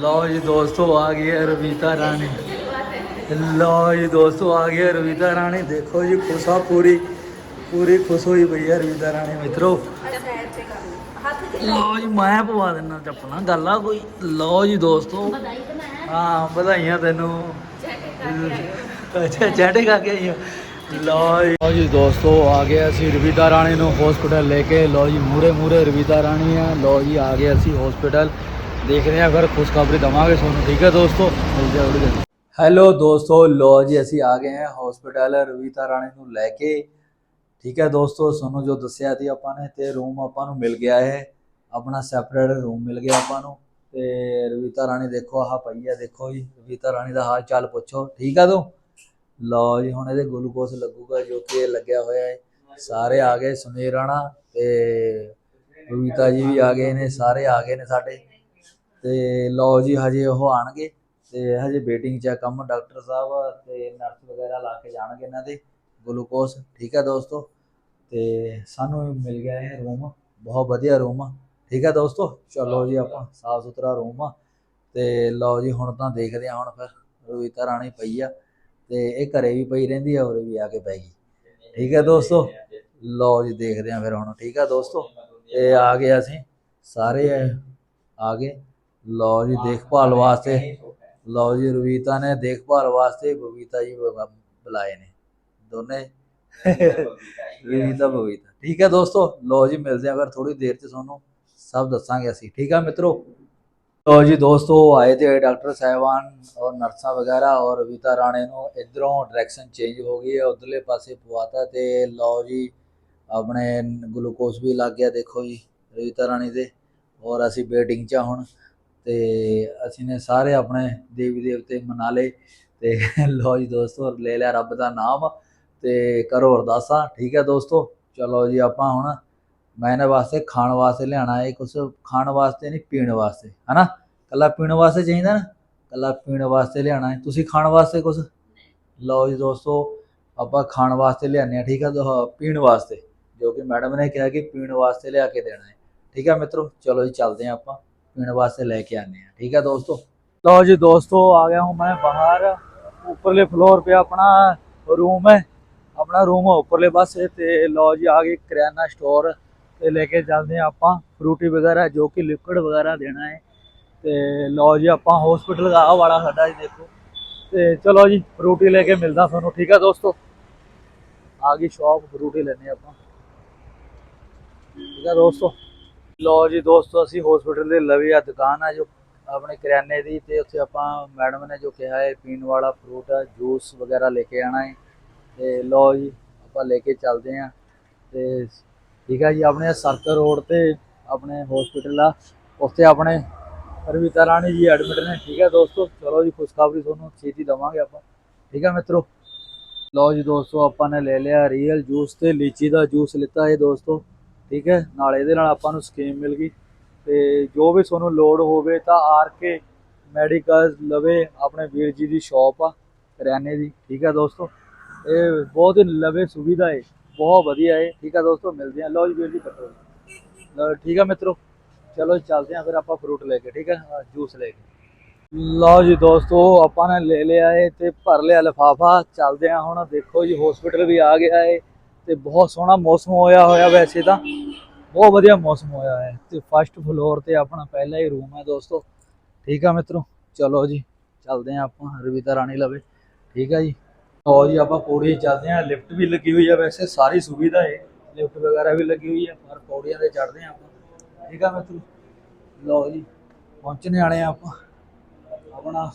ਲਓ ਜੀ ਦੋਸਤੋ, ਆ ਗਈ ਹੈ ਰਵੀਤਾ ਰਾਣੀ। ਲਓ ਜੀ ਦੋਸਤੋ, ਆ ਗਈ ਹੈ ਰਵੀਤਾ ਰਾਣੀ। ਦੇਖੋ ਜੀ, ਖੁਸ਼ਾ ਪੂਰੀ ਪੂਰੀ ਖੁਸ਼ ਹੋਈ ਪਈ ਹੈ ਰਵੀਤਾ ਰਾਣੀ, ਮਿੱਤਰੋ। ਲਓ ਜੀ, ਮੈਂ ਪਵਾ ਦਿੰਦਾ ਚੱਪਲਾਂ, ਗੱਲ ਆ ਕੋਈ? ਲਓ ਜੀ ਦੋਸਤੋ। ਹਾਂ, ਵਧਾਈਆਂ ਤੈਨੂੰ। ਅੱਛਾ ਚੈਟੇ ਖਾ ਕੇ ਆਈ ਹੋ ਲਓ ਜੀ। ਲਓ ਜੀ ਦੋਸਤੋ, ਆ ਗਏ ਅਸੀਂ ਰਵੀਤਾ ਰਾਣੀ ਨੂੰ ਹਸਪੀਟਲ ਲੈ ਕੇ। ਲਓ ਜੀ ਮੂਰੇ ਮੂਰੇ ਰਵੀਤਾ ਰਾਣੀ ਆ। ਲਓ ਜੀ, ਆ ਗਏ ਅਸੀਂ ਹਸਪੀਟਲ ਦੇਖਦੇ ਹਾਂ ਫਿਰ ਖੁਸ਼ਖਬਰੀ ਦਵਾਂਗੇ ਤੁਹਾਨੂੰ, ਠੀਕ ਹੈ ਦੋਸਤੋ? ਮਿਲਦੇ ਹਾਂ ਥੋੜੀ ਹੈਲੋ ਦੋਸਤੋ ਲੋ ਜੀ, ਅਸੀਂ ਆ ਗਏ ਹਾਂ ਹਸਪੀਟਲ ਰਵੀਤਾ ਰਾਣੀ ਨੂੰ ਲੈ ਕੇ। ਠੀਕ ਹੈ ਦੋਸਤੋ, ਤੁਹਾਨੂੰ ਜੋ ਦੱਸਿਆ ਸੀ ਆਪਾਂ ਨੇ, ਤੇ ਰੂਮ ਆਪਾਂ ਨੂੰ ਮਿਲ ਗਿਆ ਹੈ। ਆਪਣਾ ਸੈਪਰੇਟ ਰੂਮ ਮਿਲ ਗਿਆ ਆਪਾਂ ਨੂੰ। ਤੇ ਰਵੀਤਾ ਰਾਣੀ ਦੇਖੋ, ਆਹ ਪਈ ਆ ਦੇਖੋ ਜੀ, ਰਵੀਤਾ ਰਾਣੀ ਦਾ ਹਾਲ ਚਾਲ ਪੁੱਛੋ। ਠੀਕ ਆ ਤੂੰ? ਲਓ ਜੀ, ਹੁਣ ਇਹਦੇ ਗਲੂਕੋਸ ਲੱਗੂਗਾ, ਜੋ ਕਿ ਲੱਗਿਆ ਹੋਇਆ ਹੈ। ਸਾਰੇ ਆ ਗਏ ਸੁਨੀਲ ਰਾਣਾ ਤੇ ਰਵੀਤਾ ਜੀ ਵੀ ਆ ਗਏ ਨੇ, ਸਾਰੇ ਆ ਗਏ ਨੇ ਸਾਡੇ। ਤੇ ਲਓ ਜੀ ਹਜੇ ਉਹ ਆਣਗੇ ਤੇ ਹਜੇ ਵੇਟਿੰਗ ਚ ਆ ਕੰਮ ਡਾਕਟਰ ਸਾਹਿਬ ਤੇ ਨਰਸ ਵਗੈਰਾ ਲਾ ਕੇ ਜਾਣਗੇ ਇਹਨਾਂ ਦੇ ਗਲੂਕੋਸ ਠੀਕ ਹੈ ਦੋਸਤੋ? ਤੇ ਸਾਨੂੰ ਮਿਲ ਗਿਆ ਇਹ ਰੂਮ ਬਹੁਤ ਵਧੀਆ ਰੂਮ ਆ ਠੀਕ ਹੈ ਦੋਸਤੋ? ਚਲੋ ਜੀ ਆਪਾਂ ਸਾਫ਼ ਸੁਥਰਾ ਰੂਮ ਆ ਤੇ ਲਓ ਜੀ ਹੁਣ ਤਾਂ ਦੇਖਦੇ ਆ ਹੁਣ ਫਿਰ ਰਵੀਤਾ ਰਾਣੀ ਪਈ ਆ ਤੇ ਇਹ ਘਰੇ ਵੀ ਪਈ ਰਹਿੰਦੀ ਆ ਉਰੇ ਵੀ ਆ ਕੇ ਪੈ ਗਈ। ਠੀਕ ਹੈ ਦੋਸਤੋ? ਲਓ ਜੀ ਦੇਖਦੇ ਆ ਫਿਰ ਹੁਣ ਠੀਕ ਹੈ ਦੋਸਤੋ? ਇਹ ਆ ਗਏ ਅਸੀਂ ਸਾਰੇ ਆ ਗਏ। ਲਓ ਜੀ ਦੇਖਭਾਲ ਵਾਸਤੇ। ਲਓ ਜੀ ਰਵੀਤਾ ਨੇ ਦੇਖਭਾਲ ਵਾਸਤੇ ਬਬੀਤਾ ਜੀ ਬੁਲਾਏ ਨੇ। ਦੋਨੇ। ਰਵੀਤਾ ਬਬੀਤਾ। ਠੀਕ ਹੈ ਦੋਸਤੋ ਲਓ ਜੀ ਮਿਲਦੇ ਆ ਫਿਰ ਥੋੜੀ ਦੇਰ ਚ ਤੁਹਾਨੂੰ ਸਭ ਦੱਸਾਂਗੇ ਅਸੀਂ। ਠੀਕ ਹੈ ਮਿੱਤਰੋ? ਲਓ ਜੀ ਦੋਸਤੋ ਆਏ ਤੇ ਡਾਕਟਰ ਸਾਹਿਬਾਨ ਔਰ ਨਰਸਾਂ ਵਗੈਰਾ ਔਰ ਰਵੀਤਾ ਰਾਣੇ ਨੂੰ ਇਧਰੋਂ ਡਾਇਰੈਕਸ਼ਨ ਚੇਂਜ ਹੋ ਗਈ ਹੈ ਉਧਰਲੇ ਪਾਸੇ ਪਵਾਤਾ ਤੇ ਲਓ ਜੀ ਆਪਣੇ ਗਲੂਕੋਸ ਵੀ ਲੱਗ ਗਿਆ ਦੇਖੋ ਜੀ ਰਵੀਤਾ ਰਾਣੀ ਦੇ। ਔਰ ਅਸੀਂ ਵੇਟਿੰਗ 'ਚ ਹੁਣ। ਤੇ ਅਸੀਂ ਨੇ ਸਾਰੇ ਆਪਣੇ ਦੇਵੀ ਦੇਵਤੇ ਮਨਾ ਲਏ ਤੇ ਲਓ ਜੀ ਦੋਸਤੋ, ਲੈ ਲਿਆ ਰੱਬ ਦਾ ਨਾਮ ਤੇ ਕਰੋ ਅਰਦਾਸਾਂ, ਠੀਕ ਹੈ ਦੋਸਤੋ? ਚਲੋ ਜੀ ਆਪਾਂ ਹੁਣ ਮੈਂ ਇਹਨਾਂ ਵਾਸਤੇ ਖਾਣ ਵਾਸਤੇ ਲਿਆਣਾ ਹੈ ਕੁਝ ਖਾਣ ਵਾਸਤੇ ਨਹੀਂ, ਪੀਣ ਵਾਸਤੇ, ਹਨਾ? ਕੱਲਾ ਪੀਣ ਵਾਸਤੇ ਚਾਹੀਦਾ ਨਾ? ਕੱਲਾ ਪੀਣ ਵਾਸਤੇ ਲਿਆਣਾ ਹੈ। ਤੁਸੀਂ ਖਾਣ ਵਾਸਤੇ ਕੁਝ ਲਓ ਜੀ ਦੋਸਤੋ, ਆਪਾਂ ਖਾਣ ਵਾਸਤੇ ਲਿਆਨੇ ਆ ਠੀਕ ਹੈ ਦੋ- ਪੀਣ ਵਾਸਤੇ, ਜੋ ਕਿ ਮੈਡਮ ਨੇ ਕਿਹਾ ਕਿ ਪੀਣ ਵਾਸਤੇ ਲਿਆ ਕੇ ਦੇਣਾ ਹੈ। ਠੀਕ ਹੈ ਮਿੱਤਰੋ, ਚਲੋ ਜੀ, ਚੱਲਦੇ ਹਾਂ ਆਪਾਂ। ਪੀਣ ਵਾਸਤੇ ਲੈ ਕੇ ਆਨੇ ਆ ਠੀਕ ਹੈ ਦੋਸਤੋ? ਲਓ ਜੀ ਦੋਸਤੋ, ਆ ਗਿਆ ਹਾਂ ਮੈਂ ਬਾਹਰ। ਉੱਪਰਲੇ ਫਲੋਰ ਤੇ ਆਪਣਾ ਰੂਮ ਹੈ। ਆਪਣਾ ਰੂਮ ਹੈ ਉੱਪਰਲੇ ਪਾਸੇ ਤੇ ਲਓ ਜੀ, ਆ ਗਏ ਕਰਿਆਨਾ ਸਟੋਰ ਤੇ ਲੈ ਕੇ ਚੱਲਦੇ ਆ ਆਪਾਂ। ਫਰੂਟੀ ਵਗੈਰਾ ਜੋ ਕਿ ਲਿਕਵਿਡ ਵਗੈਰਾ ਦੇਣਾ ਹੈ। ਤੇ ਲਓ ਜੀ, ਆਪਾਂ ਹਸਪੀਟਲ ਦਾ ਵਾਲਾ ਸਾਡਾ ਜੀ ਦੇਖੋ। ਤੇ ਚਲੋ ਜੀ, ਫਰੂਟੀ ਲੈ ਕੇ ਮਿਲਦਾ ਤੁਹਾਨੂੰ। ਠੀਕ ਆ ਦੋਸਤੋ? ਆ ਗਈ ਸ਼ਾਪ ਫਰੂਟੀ ਲੈਣੇ ਆਪਾਂ। ਠੀਕ ਆ ਦੋਸਤੋ? ਲਓ ਜੀ ਦੋਸਤੋ, ਅਸੀਂ ਹਸਪੀਟਲ ਦੇ ਲਵੇ ਆ, ਦੁਕਾਨ ਆ ਜੋ, ਆਪਣੇ ਕਰਿਆਨੇ ਦੀ ਤੇ ਉੱਥੇ ਆਪਾਂ ਮੈਡਮ ਨੇ ਜੋ ਕਿਹਾ ਹੈ, ਪੀਣ ਵਾਲਾ ਫਰੂਟ ਆ ਜੂਸ ਵਗੈਰਾ ਲੈ ਕੇ ਆਣਾ ਹੈ। ਤੇ ਲਓ ਜੀ, ਆਪਾਂ ਲੈ ਕੇ ਚੱਲਦੇ ਆਂ ਤੇ ਠੀਕ ਹੈ ਜੀ, ਆਪਣੇ ਸਰਕਲ ਰੋਡ ਤੇ ਆਪਣੇ ਹਸਪੀਟਲ ਆ। ਉੱਥੇ ਆਪਣੇ ਰਵੀਤਾ ਰਾਣੀ ਜੀ ਐਡਮਿਟ ਨੇ, ਠੀਕ ਹੈ ਦੋਸਤੋ? ਚਲੋ ਜੀ, ਖੁਸ਼ਖਬਰੀ ਤੁਹਾਨੂੰ ਛੇਤੀ ਦਵਾਂਗੇ ਆਪਾਂ। ਠੀਕ ਆ ਮਿੱਤਰੋ? ਲਓ ਜੀ ਦੋਸਤੋ, ਆਪਾਂ ਨੇ ਲੈ ਲਿਆ ਰੀਅਲ ਜੂਸ ਤੇ, ਲੀਚੀ ਦਾ ਜੂਸ ਲਿੱਤਾ ਹੈ ਦੋਸਤੋ। ਠੀਕ ਹੈ? ਨਾਲ ਇਹਦੇ ਨਾਲ ਆਪਾਂ ਨੂੰ ਸਕੀਮ ਮਿਲ ਗਈ। ਤੇ ਜੋ ਵੀ ਤੁਹਾਨੂੰ ਲੋੜ ਹੋਵੇ ਤਾਂ ਆਰ ਕੇ ਮੈਡੀਕਲ ਲਵੇ, ਆਪਣੇ ਵੀਰ ਜੀ ਦੀ ਸ਼ਾਪ ਆ, ਕਰਿਆਨੇ ਦੀ, ਠੀਕ ਹੈ ਦੋਸਤੋ? ਇਹ ਬਹੁਤ ਹੀ ਲਵੇ ਸੁਵਿਧਾ ਹੈ ਬਹੁਤ ਵਧੀਆ ਹੈ ਠੀਕ ਹੈ ਦੋਸਤੋ? ਮਿਲਦੇ ਆ ਲਓ ਜੀ ਵੀਰ ਜੀ ਕੱਟੋ। ਲਓ, ਠੀਕ ਹੈ ਮਿੱਤਰੋ? ਚਲੋ ਚੱਲਦੇ ਆ ਫਿਰ ਆਪਾਂ ਫਰੂਟ ਲੈ ਕੇ, ਠੀਕ ਹੈ? ਜੂਸ ਲੈ ਕੇ। ਲਓ ਜੀ ਦੋਸਤੋ, ਆਪਾਂ ਨੇ ਲੈ ਲਿਆ ਹੈ ਤੇ ਭਰ ਲਿਆ ਲਿਫਾਫਾ। ਚੱਲਦੇ ਆ ਹੁਣ। ਦੇਖੋ ਜੀ ਹਸਪੀਟਲ ਵੀ ਆ ਗਿਆ ਹੈ ਤੇ ਬਹੁਤ ਸੋਹਣਾ ਮੌਸਮ ਹੋਇਆ ਹੋਇਆ ਵੈਸੇ ਤਾਂ। ਬਹੁਤ ਵਧੀਆ ਮੌਸਮ ਹੋਇਆ ਹੈ। ਤੇ ਫਸਟ ਫਲੋਰ ਤੇ ਆਪਣਾ ਪਹਿਲਾ ਹੀ ਰੂਮ ਹੈ ਦੋਸਤੋ। ਠੀਕ ਆ ਮਿੱਤਰੋ? ਚਲੋ ਜੀ, ਚੱਲਦੇ ਆ ਆਪਾਂ। ਰਵੀਤਾ ਰਾਣੀ ਲਵੇ। ਠੀਕ ਆ ਜੀ। ਲਓ ਜੀ, ਆਪਾਂ ਪੌੜੀ ਚੱਲਦੇ ਆ ਲਿਫਟ ਵੀ ਲੱਗੀ ਹੋਈ ਆ ਵੈਸੇ, ਸਾਰੀ ਸੁਵਿਧਾ ਹੈ। ਲਿਫਟ ਵਗੈਰਾ ਵੀ ਲੱਗੀ ਹੋਈ ਹੈ, ਪਰ ਪੌੜੀਆਂ ਤੇ ਚੜਦੇ ਆ ਆਪਾਂ। ਠੀਕ ਆ ਮਿੱਤਰੋ? ਲਓ ਜੀ ਪਹੁੰਚਣੇ ਵਾਲੇ ਆ ਆਪਾਂ। ਆਪਣਾ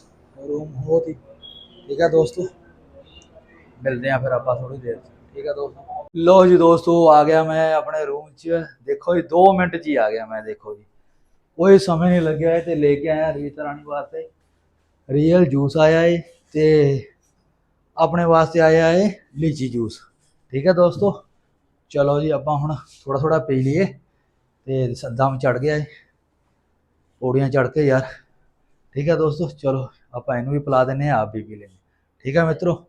ਰੂਮ ਬਹੁਤ ਹੀ। ਠੀਕ ਆ ਦੋਸਤੋ? ਮਿਲਦੇ ਆ ਫਿਰ ਆਪਾਂ ਥੋੜੀ ਦੇਰ 'ਚ। ਠੀਕ ਆ ਦੋਸਤੋ? ਲੋ ਜੀ ਦੋਸਤੋ ਆ ਗਿਆ ਮੈਂ ਆਪਣੇ ਰੂਮ 'ਚ। ਦੇਖੋ ਜੀ 2 ਮਿੰਟ 'ਚ ਹੀ ਆ ਗਿਆ ਮੈਂ, ਦੇਖੋ ਜੀ। ਕੋਈ ਸਮੇਂ ਨਹੀਂ ਲੱਗਿਆ ਹੈ ਤੇ ਲੈ ਕੇ ਆਇਆ ਰੀਤ ਰਾਣੀ ਵਾਸਤੇ। ਰੀਅਲ ਜੂਸ ਆਇਆ ਹੈ ਤੇ ਆਪਣੇ ਵਾਸਤੇ ਆਇਆ ਹੈ ਲੀਚੀ ਜੂਸ ਠੀਕ ਹੈ ਦੋਸਤੋ? ਚਲੋ ਜੀ, ਆਪਾਂ ਹੁਣ ਥੋੜਾ ਥੋੜਾ ਪੀ ਲਈਏ ਤੇ ਦਮ ਚੜ ਗਿਆ ਏ ਪੌੜੀਆਂ ਚੜ ਕੇ ਯਾਰ। ਠੀਕ ਹੈ ਦੋਸਤੋ, ਚਲੋ ਆਪਾਂ ਇਹਨੂੰ ਵੀ ਪਿਲਾ ਦਿੰਨੇ ਆ ਆਪ ਵੀ ਪੀ ਲੈਂਦੇ ਠੀਕ ਹੈ ਮਿੱਤਰੋ?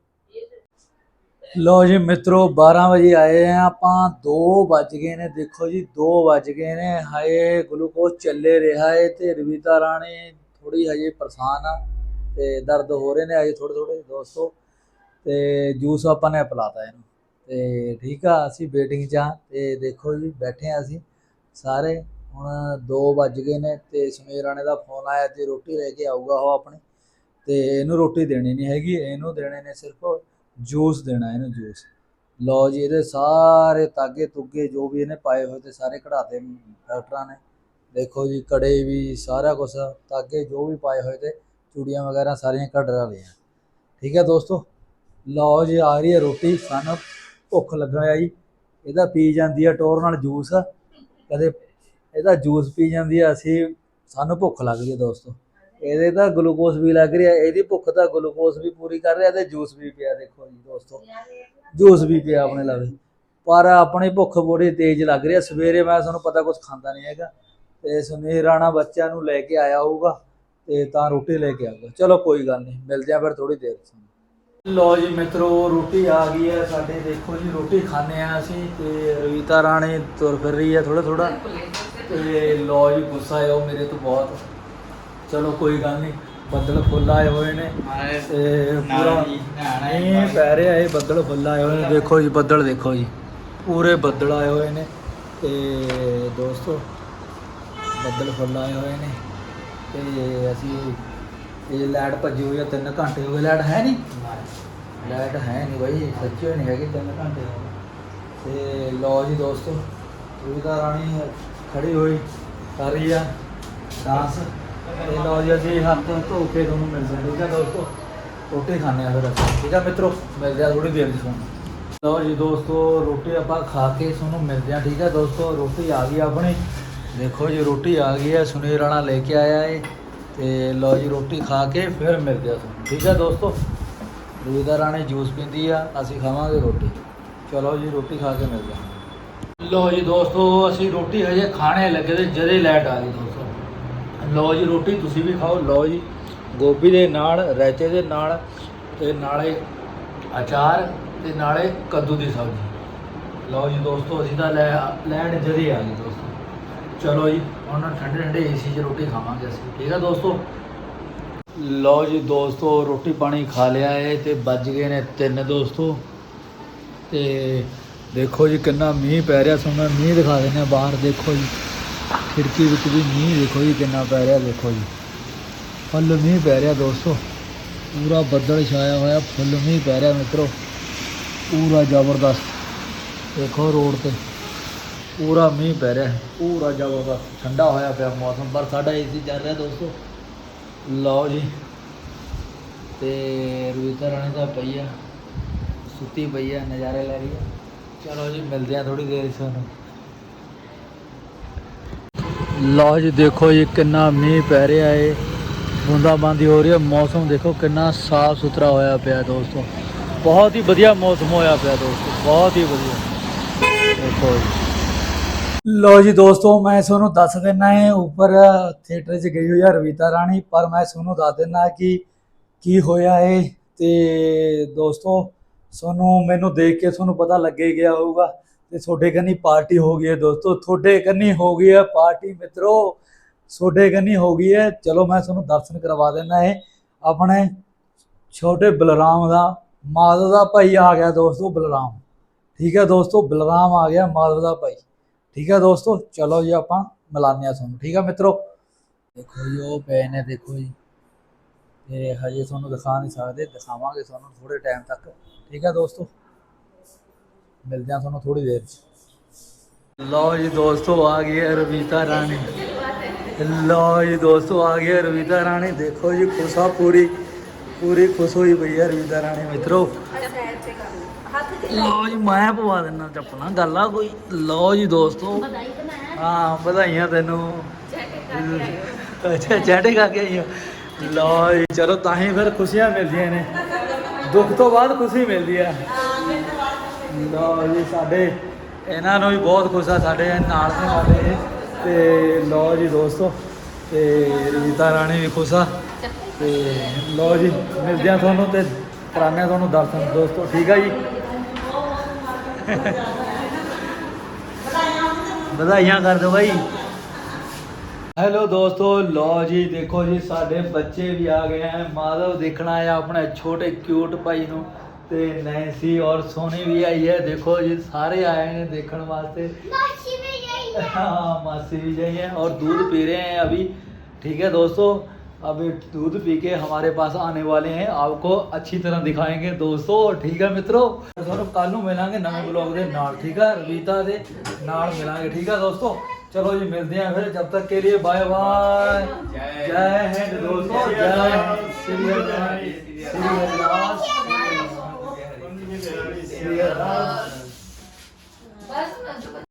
ਲੋ ਜੀ ਮਿੱਤਰੋ 12 ਵਜੇ ਆਏ ਆ ਆਪਾਂ 2 ਵੱਜ ਗਏ ਨੇ, ਦੇਖੋ ਜੀ 2 ਵੱਜ ਗਏ ਨੇ, ਹਾਏ ਗਲੂਕੋਜ਼ ਚੱਲੇ ਰਿਹਾ ਏ, ਤੇ ਰਵੀਤਾ ਰਾਣੀ ਥੋੜੀ ਹਜੇ ਪਰੇਸ਼ਾਨ ਆ, ਤੇ ਦਰਦ ਹੋ ਰਹੇ ਨੇ ਹਜੇ ਥੋੜੇ ਥੋੜੇ ਦੋਸਤੋ, ਤੇ ਜੂਸ ਆਪਾਂ ਨੇ ਪਿਲਾਤਾ ਇਹਨੂੰ, ਤੇ ਠੀਕ ਆ, ਅਸੀਂ ਵੇਟਿੰਗ 'ਚ ਆ, ਤੇ ਦੇਖੋ ਜੀ, ਬੈਠੇ ਆ ਅਸੀਂ ਸਾਰੇ, ਹੁਣ 2 ਵੱਜ ਗਏ ਨੇ, ਤੇ ਸਮੀਰ ਰਾਣੇ ਦਾ ਫੋਨ ਆਇਆ, ਤੇ ਰੋਟੀ ਲੈ ਕੇ ਆਊਗਾ ਉਹ ਆਪਣੀ, ਤੇ ਇਹਨੂੰ ਰੋਟੀ ਦੇਣੀ ਨਹੀਂ ਹੈਗੀ, ਇਹਨੂੰ ਦੇਣੇ ਨੇ ਸਿਰਫ ਜੂਸ ਦੇਣਾ ਇਹਨੂੰ ਜੂਸ। ਲਓ ਜੀ, ਇਹਦੇ ਸਾਰੇ ਤਾਗੇ ਤੁਗੇ ਜੋ ਵੀ ਇਹਨੇ ਪਾਏ ਹੋਏ ਤੇ ਸਾਰੇ ਕਢਾਤੇ ਡਾਕਟਰਾਂ ਨੇ। ਦੇਖੋ ਜੀ, ਕੜੇ ਵੀ, ਸਾਰਾ ਕੁਝ ਤਾਗੇ ਜੋ ਵੀ ਪਾਏ ਹੋਏ ਤੇ ਚੂੜੀਆਂ ਵਗੈਰਾ ਸਾਰੀਆਂ ਕੱਢ ਲਈਆਂ। ਠੀਕ ਹੈ ਦੋਸਤੋ? ਲਓ ਜੀ, ਆ ਰਹੀ ਹੈ ਰੋਟੀ, ਸਾਨੂੰ ਭੁੱਖ ਲੱਗਣ ਆਈ ਇਹਦਾ ਪੀ ਜਾਂਦੀ ਆ ਟੋਰ ਨਾਲ ਜੂਸ। ਕਦੇ ਇਹਦਾ ਜੂਸ ਪੀ ਜਾਂਦੀ ਆ ਅਸੀਂ, ਸਾਨੂੰ ਭੁੱਖ ਲੱਗ ਗਈ ਹੈ ਦੋਸਤੋ। ਇਹਦੇ ਤਾਂ ਗਲੂਕੋਸ ਵੀ ਲੱਗ ਰਿਹਾ, ਇਹਦੀ ਭੁੱਖ ਤਾਂ ਗਲੂਕੋਸ ਵੀ ਪੂਰੀ ਕਰ ਰਿਹਾ ਤੇ ਜੂਸ ਵੀ ਪਿਆ ਦੇਖੋ ਜੀ ਦੋਸਤੋ। ਜੂਸ ਵੀ ਪਿਆ ਆਪਣੇ ਲਵੇ। ਪਰ ਆਪਣੀ ਭੁੱਖ ਬੜੀ ਤੇਜ਼ ਲੱਗ ਰਹੀ ਹੈ। ਸਵੇਰੇ ਮੈਂ ਤੁਹਾਨੂੰ ਪਤਾ ਕੁਝ ਖਾਂਦਾ ਨਹੀਂ ਹੈਗਾ। ਤੇ ਸੁਨੀਲ ਰਾਣਾ ਬੱਚਿਆਂ ਨੂੰ ਲੈ ਕੇ ਆਇਆ ਹੋਊਗਾ ਤੇ ਤਾਂ ਰੋਟੀ ਲੈ ਕੇ ਆਊਗਾ। ਚਲੋ ਕੋਈ ਗੱਲ ਨਹੀਂ, ਮਿਲਦੇ ਆ ਫਿਰ ਥੋੜੀ ਦੇਰ ਚ ਲੋ ਜੀ ਮਿੱਤਰੋ, ਰੋਟੀ ਆ ਗਈ ਹੈ ਸਾਡੇ। ਦੇਖੋ ਜੀ, ਰੋਟੀ ਖਾਣੇ ਆ ਅਸੀਂ ਤੇ ਰਵੀਤਾ ਰਾਣੀ ਤੁਰ ਫਿਰ ਰਹੀ ਹੈ ਥੋੜਾ ਥੋੜਾ ਤੇ ਲੋ ਜੀ, ਗੁੱਸਾ ਹੈ ਉਹ ਮੇਰੇ ਤੋਂ ਬਹੁਤ। ਚਲੋ ਕੋਈ ਗੱਲ ਨਹੀਂ ਬੱਦਲ ਫੁੱਲ ਆਏ ਹੋਏ ਨੇ ਤੇ ਪੂਰਾ ਨਹੀਂ ਪੈ ਰਿਹਾ ਇਹ ਬੱਦਲ ਫੁੱਲ ਆਏ ਹੋਏ ਨੇ। ਦੇਖੋ ਜੀ ਬੱਦਲ ਦੇਖੋ ਜੀ। ਪੂਰੇ ਬੱਦਲ ਆਏ ਹੋਏ ਨੇ ਤੇ ਦੋਸਤੋ ਬੱਦਲ ਫੁੱਲ ਆਏ ਹੋਏ ਨੇ ਤੇ ਅਸੀਂ ਇਹ ਲਾਈਟ ਭੱਜੀ ਹੋਈ ਆ 3 ਘੰਟੇ ਹੋ ਗਏ। ਲਾਈਟ ਹੈ ਨਹੀਂ ਲਾਈਟ ਹੈ ਨਹੀਂ ਬਾਈ ਸੱਚੀ ਨਹੀਂ ਹੈਗੀ 3 ਘੰਟੇ ਤੇ ਲਓ ਜੀ ਦੋਸਤੋ ਰਵਿਤਾ ਰਾਣੀ ਖੜੀ ਹੋਈ ਕਰ ਰਹੀ ਆ ਡਾਂਸ। ਤੇ ਲਓ ਜੀ, ਅਸੀਂ ਹੱਥ ਧੋ ਕੇ ਤੁਹਾਨੂੰ ਮਿਲਦੇ ਹਾਂ ਠੀਕ ਆ ਦੋਸਤੋ? ਰੋਟੀ ਖਾਣੇ ਆ ਫਿਰ ਅਸੀਂ, ਠੀਕ ਆ ਮਿੱਤਰੋ? ਮਿਲਦੇ ਆ ਥੋੜੀ ਦੇਰ ਦੀ ਤੁਹਾਨੂੰ। ਲਓ ਜੀ ਦੋਸਤੋ, ਰੋਟੀ ਆਪਾਂ ਖਾ ਕੇ ਤੁਹਾਨੂੰ ਮਿਲਦੇ ਆ ਠੀਕ ਆ ਦੋਸਤੋ? ਰੋਟੀ ਆ ਗਈ ਆਪਣੀ। ਦੇਖੋ ਜੀ, ਰੋਟੀ ਆ ਗਈ ਹੈ ਸੁਨੀਲ ਰਾਣਾ ਲੈ ਕੇ ਆਇਆ ਏ। ਤੇ ਲਓ ਜੀ, ਰੋਟੀ ਖਾ ਕੇ ਫਿਰ ਮਿਲਦੇ ਆ ਤੁਹਾਨੂੰ, ਠੀਕ ਆ ਦੋਸਤੋ? ਰਵਿਦਾ ਰਾਣੀ ਜੂਸ ਪੀਂਦੀ ਆ, ਅਸੀਂ ਖਾਵਾਂਗੇ ਰੋਟੀ। ਚਲੋ ਜੀ, ਰੋਟੀ ਖਾ ਕੇ ਮਿਲਦੇ ਆ ਲਓ ਜੀ ਦੋਸਤੋ, ਅਸੀਂ ਰੋਟੀ ਹਜੇ ਖਾਣੇ ਲੱਗੇ ਤੇ ਜਦੇ ਲਾਈਟ ਆ ਗਈ ਦੋਸਤੋ। ਲਓ ਜੀ ਰੋਟੀ ਤੁਸੀਂ ਵੀ ਖਾਓ, ਲਓ ਜੀ। ਗੋਭੀ ਦੇ ਨਾਲ ਰਾਇਤੇ ਦੇ ਨਾਲ ਤੇ ਨਾਲੇ ਅਚਾਰ ਤੇ ਨਾਲੇ ਕੱਦੂ ਦੀ ਸਬਜ਼ੀ। ਲਓ ਜੀ ਦੋਸਤੋ, ਅਸੀਂ ਤਾਂ ਲੈ ਲੈਣ ਜਦੇ ਆ ਗਏ ਦੋਸਤੋ। ਚਲੋ ਜੀ, ਹੁਣ ਠੰਡੇ ਠੰਡੇ ਏਸੀ 'ਚ ਰੋਟੀ ਖਾਵਾਂਗੇ ਅਸੀਂ। ਠੀਕ ਆ ਦੋਸਤੋ? ਲਓ ਜੀ ਦੋਸਤੋ, ਰੋਟੀ ਪਾਣੀ ਖਾ ਲਿਆ ਏ ਤੇ ਵੱਜ ਗਏ ਨੇ ਤਿੰਨ ਦੋਸਤੋ। ਤੇ ਦੇਖੋ ਜੀ ਕਿੰਨਾ ਮੀਂਹ ਪੈ ਰਿਹਾ ਸੋਨਾ ਮੀਂਹ ਦਿਖਾ ਦਿੰਦੇ ਆ ਬਾਹਰ, ਦੇਖੋ ਜੀ। ਖਿੜਕੀ ਵਿੱਚ ਵੀ ਮੀਂਹ ਦੇਖੋ ਜੀ, ਕਿੰਨਾ ਪੈ ਰਿਹਾ ਦੇਖੋ ਜੀ। ਫੁੱਲ ਮੀਂਹ ਪੈ ਰਿਹਾ ਦੋਸਤੋ। ਪੂਰਾ ਬੱਦਲ ਛਾਇਆ ਹੋਇਆ, ਫੁੱਲ ਮੀਂਹ ਪੈ ਰਿਹਾ ਮਿੱਤਰੋ। ਪੂਰਾ ਜ਼ਬਰਦਸਤ। ਦੇਖੋ ਰੋਡ ਤੇ। ਪੂਰਾ ਮੀਂਹ ਪੈ ਰਿਹਾ, ਪੂਰਾ ਜ਼ਬਰਦਸਤ। ਠੰਡਾ ਹੋਇਆ ਪਿਆ ਮੌਸਮ, ਪਰ ਸਾਡਾ ਏਸੀ ਚੱਲ ਰਿਹਾ ਦੋਸਤੋ। ਲਓ ਜੀ। ਤੇ ਰਵਿਤਾ ਰਾਣੀ ਦਾ ਪਈ ਆ। ਸੁੱਤੀ ਪਈ ਆ, ਨਜ਼ਾਰੇ ਲੈ ਰਹੀ ਹੈ ਚਲੋ ਜੀ, ਮਿਲਦੇ ਆ ਥੋੜੀ ਦੇਰ ਸਾਨੂੰ ਲਓ ਜੀ, ਦੇਖੋ ਜੀ ਕਿੰਨਾ ਮੀਂਹ ਪੈ ਰਿਹਾ ਏ। ਬੂੰਦਾਬਾਂਦੀ ਹੋ ਰਹੀ ਹੈ, ਮੌਸਮ ਦੇਖੋ ਕਿੰਨਾ ਸਾਫ਼ ਸੁਥਰਾ ਹੋਇਆ ਪਿਆ ਦੋਸਤੋ। ਬਹੁਤ ਹੀ ਵਧੀਆ ਮੌਸਮ ਹੋਇਆ ਪਿਆ ਦੋਸਤੋ, ਬਹੁਤ ਹੀ ਵਧੀਆ। ਦੇਖੋ ਜੀ। ਲੋ ਜੀ ਦੋਸਤੋ, ਮੈਂ ਤੁਹਾਨੂੰ ਦੱਸ ਦਿੰਨਾ ਹੈ ਉੱਪਰ ਥੀਏਟਰ 'ਚ ਗਈ ਹੋਈ ਆ ਰਵੀਤਾ ਰਾਣੀ, ਪਰ ਮੈਂ ਤੁਹਾਨੂੰ ਦੱਸ ਦਿੰਨਾ ਕਿ ਕੀ ਹੋਇਆ ਏ ਤੇ ਦੋਸਤੋ, ਤੁਹਾਨੂੰ ਮੈਨੂੰ ਦੇਖ ਕੇ ਤੁਹਾਨੂੰ ਪਤਾ ਲੱਗੇ ਗਿਆ ਹੋਊਗਾ। ਤੇ ਤੁਹਾਡੇ ਕੰਨੀ ਪਾਰਟੀ ਹੋ ਗਈ ਹੈ ਦੋਸਤੋ, ਤੁਹਾਡੇ ਕੰਨੀ ਹੋ ਗਈ ਹੈ ਪਾਰਟੀ ਮਿੱਤਰੋ, ਤੁਹਾਡੇ ਕੰਨੀ ਹੋ ਗਈ ਹੈ। ਚਲੋ ਮੈਂ ਤੁਹਾਨੂੰ ਦਰਸ਼ਨ ਕਰਵਾ ਦਿੰਦਾ ਹੈ ਆਪਣੇ ਛੋਟੇ ਬਲਰਾਮ ਦਾ ਮਾਧਵ ਦਾ ਭਾਈ ਆ ਗਿਆ ਦੋਸਤੋ ਬਲਰਾਮ। ਠੀਕ ਹੈ ਦੋਸਤੋ, ਬਲਰਾਮ ਆ ਗਿਆ ਮਾਧਵ ਦਾ ਭਾਈ। ਠੀਕ ਹੈ ਦੋਸਤੋ, ਚਲੋ ਜੀ ਆਪਾਂ ਮਿਲਾਨੇ ਆ ਤੁਹਾਨੂੰ। ਠੀਕ ਹੈ ਮਿੱਤਰੋ? ਦੇਖੋ ਜੀ, ਉਹ ਪਏ ਨੇ ਦੇਖੋ ਜੀ। ਤੇ ਹਜੇ ਤੁਹਾਨੂੰ ਦਿਖਾ ਨਹੀਂ ਸਕਦੇ, ਦਿਖਾਵਾਂਗੇ ਤੁਹਾਨੂੰ ਥੋੜੇ ਟਾਈਮ ਤੱਕ। ਠੀਕ ਹੈ ਦੋਸਤੋ? ਮਿਲਦੇ ਆ ਤੁਹਾਨੂੰ ਥੋੜੀ ਦੇਰ ਚ। ਲਓ ਜੀ ਦੋਸਤੋ, ਆ ਗਈ ਹੈ ਰਵੀਤਾ ਰਾਣੀ। ਲਓ ਜੀ ਦੋਸਤੋ, ਆ ਗਈ ਹੈ ਰਵੀਤਾ ਰਾਣੀ। ਦੇਖੋ ਜੀ, ਖੁਸ਼ਾ ਪੂਰੀ ਪੂਰੀ ਖੁਸ਼ ਹੋਈ ਪਈ ਹੈ ਰਵੀਤਾ ਰਾਣੀ, ਮਿੱਤਰੋ। ਲਓ ਜੀ, ਮੈਂ ਪਵਾ ਦਿੰਦਾ ਚੱਪਣਾ ਗੱਲ ਆ ਕੋਈ? ਲਓ ਜੀ ਦੋਸਤੋ। ਹਾਂ, ਵਧਾਈਆਂ ਤੈਨੂੰ। ਅੱਛਾ, ਚੈਟੇ ਖਾ ਕੇ ਆਈ ਲਓ ਜੀ, ਚਲੋ ਤਾਂ ਹੀ ਫਿਰ ਖੁਸ਼ੀਆਂ ਮਿਲਦੀਆਂ ਨੇ। ਦੁੱਖ ਤੋਂ ਬਾਅਦ ਖੁਸ਼ੀ ਮਿਲਦੀ ਹੈ ਲਓ ਜੀ ਸਾਡੇ, ਇਹਨਾਂ ਨੂੰ ਵੀ ਬਹੁਤ ਖੁਸ਼ ਆ ਸਾਡੇ ਨਾਲ ਦੇ ਸਾਡੇ ਤੇ ਲਓ ਜੀ ਦੋਸਤੋ, ਤੇ ਰੀਤਾ ਰਾਣੀ ਵੀ ਖੁਸ਼ ਆ। ਤੇ ਲਓ ਜੀ, ਮਿਲਦੇ ਆ ਤੁਹਾਨੂੰ ਤੇ ਕਰਾਉਂਦੇ ਆ ਤੁਹਾਨੂੰ ਦਰਸ਼ਨ। ਦੋਸਤੋ, ਠੀਕ ਆ ਜੀ? ਵਧਾਈਆਂ ਕਰ ਦਿਓ ਬਾਈ। ਹੈਲੋ ਦੋਸਤੋ, ਲੋ ਜੀ, ਦੇਖੋ ਜੀ, ਸਾਡੇ ਬੱਚੇ ਵੀ ਆ ਗਏ ਹਨ ਮਾਧਵ ਦੇਖਣਾ ਆ ਆਪਣੇ ਛੋਟੇ ਕਿਊਟ ਭਾਈ ਨੂੰ। ਤੇ ਨੈਂਸੀ ਔਰ ਸੋਨੀ ਵੀ ਆਈ ਹੈ। ਦੇਖੋ ਜੀ ਸਾਰੇ ਆਏ ਨੇ ਦੇਖਣ ਵਾਸਤੇ। मासी भी यही है हाँ मासी भी यही है और दूध पी रहे हैं अभी ठीक है दोस्तों अभी दूध पी के हमारे पास आने वाले हैं आपको अच्छी तरह दिखाएंगे दोस्तों ठीक है मित्रों सौरभ कल ਨੂੰ ਮਿਲਾਂਗੇ ਨਵੇਂ ਬਲੌਗ ਦੇ ਨਾਲ। ਠੀਕ ਹੈ ਰਵੀਤਾ ਦੇ ਨਾਲ ਮਿਲਾਂਗੇ। ਠੀਕ ਹੈ ਦੋਸਤੋ ਚਲੋ ਜੀ ਮਿਲਦੇ ਹਾਂ ਫਿਰ। ਜਦ ਤੱਕ ਕੇ ਲਈ ਬਾਏ ਬਾਏ ਜੈ ਹਿੰਦ। ਦੋਸਤੋ ਜੈ ਹਿੰਦ। ਸ੍ਰੀ ਅਕਾਲ। ਸ੍ਰੀ ਅਕਾਲ। love